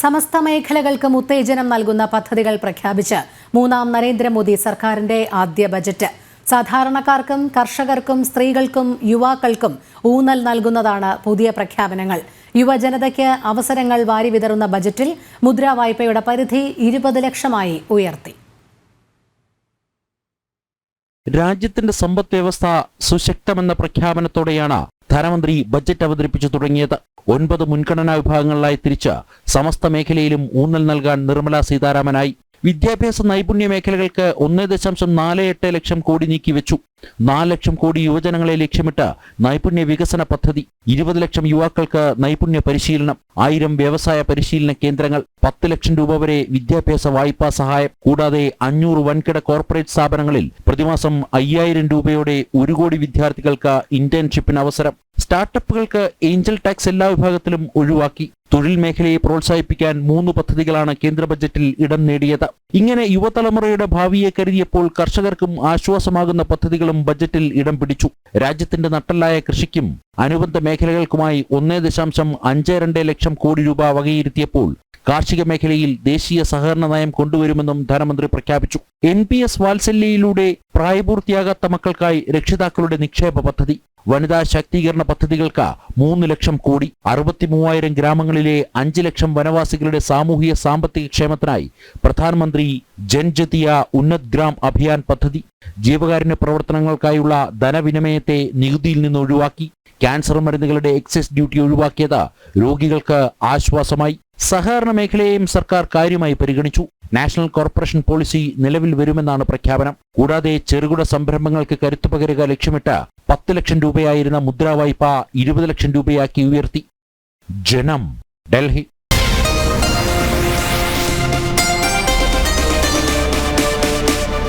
സമസ്ത മേഖലകൾക്കും ഉത്തേജനം നൽകുന്ന പദ്ധതികൾ പ്രഖ്യാപിച്ച് മൂന്നാം നരേന്ദ്രമോദി സർക്കാരിന്റെ ആദ്യ ബജറ്റ്. സാധാരണക്കാർക്കും കർഷകർക്കും സ്ത്രീകൾക്കും യുവാക്കൾക്കും ഊന്നൽ നൽകുന്നതാണ് പുതിയ പ്രഖ്യാപനങ്ങൾ. യുവജനതയ്ക്ക് അവസരങ്ങൾ വാരിവിതറുന്ന ബജറ്റിൽ മുദ്രാ വായ്പയുടെ പരിധി ഇരുപത് ലക്ഷമായി ഉയർത്തി. രാജ്യത്തിന്റെ സമ്പദ് വ്യവസ്ഥ സുശക്തമെന്ന പ്രഖ്യാപനത്തോടെയാണ് ധനമന്ത്രി ബജറ്റ് അവതരിപ്പിച്ചു തുടങ്ങിയത്. ഒൻപത് മുൻഗണനാ വിഭാഗങ്ങളിലായി തിരിച്ച് സമസ്ത മേഖലയിലും ഊന്നൽ നൽകാൻ നിർമ്മല സീതാരാമനായി. വിദ്യാഭ്യാസ നൈപുണ്യ മേഖലകൾക്ക് ഒന്നേ ദശാംശം നാല് എട്ട് ലക്ഷം കോടി നീക്കിവെച്ചു നാല് ലക്ഷം കോടി യുവജനങ്ങളെ ലക്ഷ്യമിട്ട് നൈപുണ്യ വികസന പദ്ധതി. ഇരുപത് ലക്ഷം യുവാക്കൾക്ക് നൈപുണ്യ പരിശീലനം. ആയിരം വ്യവസായ പരിശീലന കേന്ദ്രങ്ങൾ. പത്ത് ലക്ഷം രൂപ വരെ വിദ്യാഭ്യാസ വായ്പാ സഹായം. കൂടാതെ അഞ്ഞൂറ് വൻകിട കോർപ്പറേറ്റ് സ്ഥാപനങ്ങളിൽ പ്രതിമാസം അയ്യായിരം രൂപയോടെ ഒരു കോടി വിദ്യാർത്ഥികൾക്ക് ഇന്റേൺഷിപ്പിന് അവസരം. സ്റ്റാർട്ടപ്പുകൾക്ക് ഏഞ്ചൽ ടാക്സ് എല്ലാ വിഭാഗത്തിലും ഒഴിവാക്കി. തൊഴിൽ മേഖലയെ പ്രോത്സാഹിപ്പിക്കാൻ മൂന്ന് പദ്ധതികളാണ് കേന്ദ്ര ബജറ്റിൽ ഇടം നേടിയത്. ഇങ്ങനെ യുവതലമുറയുടെ ഭാവിയെ കരുതിയപ്പോൾ കർഷകർക്കും ആശ്വാസമാകുന്ന പദ്ധതികളും ബജറ്റിൽ ഇടം പിടിച്ചു. രാജ്യത്തിന്റെ നട്ടല്ലായ കൃഷിക്കും അനുബന്ധ മേഖലകൾക്കുമായി ഒന്നേ ദശാംശം അഞ്ച് രണ്ട് ലക്ഷം കോടി രൂപ വകയിരുത്തിയപ്പോൾ കാർഷിക മേഖലയിൽ ദേശീയ സഹകരണ നയം കൊണ്ടുവരുമെന്നും ധനമന്ത്രി പ്രഖ്യാപിച്ചു. എൻ പി എസ് വാത്സല്യയിലൂടെ പ്രായപൂർത്തിയാകാത്ത മക്കൾക്കായി രക്ഷിതാക്കളുടെ നിക്ഷേപ പദ്ധതി. വനിതാ ശാക്തീകരണ പദ്ധതികൾക്ക് മൂന്ന് ലക്ഷം കോടി. അറുപത്തി മൂവായിരം ഗ്രാമങ്ങളിലെ അഞ്ച് ലക്ഷം വനവാസികളുടെ സാമൂഹിക സാമ്പത്തിക ക്ഷേമത്തിനായി പ്രധാനമന്ത്രി ജൻജതിയ ഉന്നത് ഗ്രാം അഭിയാൻ പദ്ധതി. ജീവകാരുണ്യ പ്രവർത്തനങ്ങൾക്കായുള്ള ധനവിനിമയത്തെ നികുതിയിൽ നിന്ന് ഒഴിവാക്കി. ക്യാൻസർ മരുന്നുകളുടെ എക്സൈസ് ഡ്യൂട്ടി ഒഴിവാക്കിയത് രോഗികൾക്ക് ആശ്വാസമായി. സഹകരണ മേഖലയെയും സർക്കാർ കാര്യമായി പരിഗണിച്ചു. നാഷണൽ കോർപ്പറേഷൻ പോളിസി നിലവിൽ വരുമെന്നാണ് പ്രഖ്യാപനം. കൂടാതെ ചെറുകിട സംരംഭങ്ങൾക്ക് കരുത്തു പകരുക ലക്ഷ്യമിട്ട് പത്ത് ലക്ഷം രൂപയായിരുന്ന മുദ്രാവായ്പ ഇരുപത് ലക്ഷം രൂപയാക്കി ഉയർത്തി. ജനം ഡൽഹി.